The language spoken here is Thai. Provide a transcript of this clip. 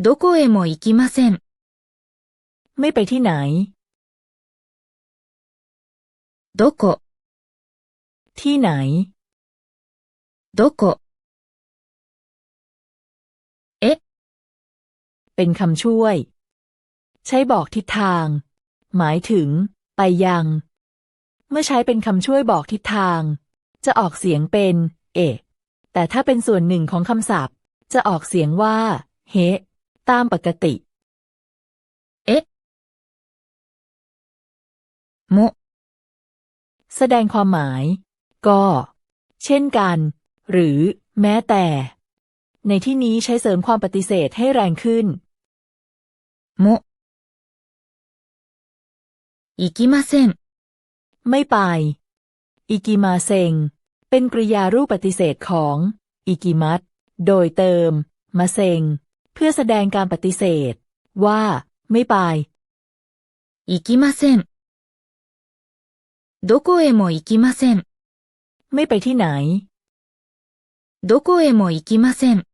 どこへも行きません。 ไม่ไปที่ไหน どこ、 ที่ไหน どこ。え、 เป็นคำช่วย ใช้บอกทิศทาง หมายถึง ไปยัง เมื่อใช้เป็นคำช่วยบอกทิศทาง จะออกเสียงเป็น เอะแต่ถ้าเป็นส่วนหนึ่งของคำศัพท์ จะออกเสียงว่า เฮ ตามปกติ เอ๊ะมุแสดงความหมาย ก็ เช่นกัน หรือแม้แต่ ในที่นี้ใช้เสริมความปฏิเสธให้แรงขึ้นมุอิกิมาเซนไม่ไป อิกิมาเซง เป็นกริยารูปปฏิเสธของ อิกิมัตโดยเติม มาเซง เพื่อแสดงการปฏิเสธ ว่า ไม่ไป 行きません。どこへも行きません。 ไม่ไปที่ไหน どこへも行きません。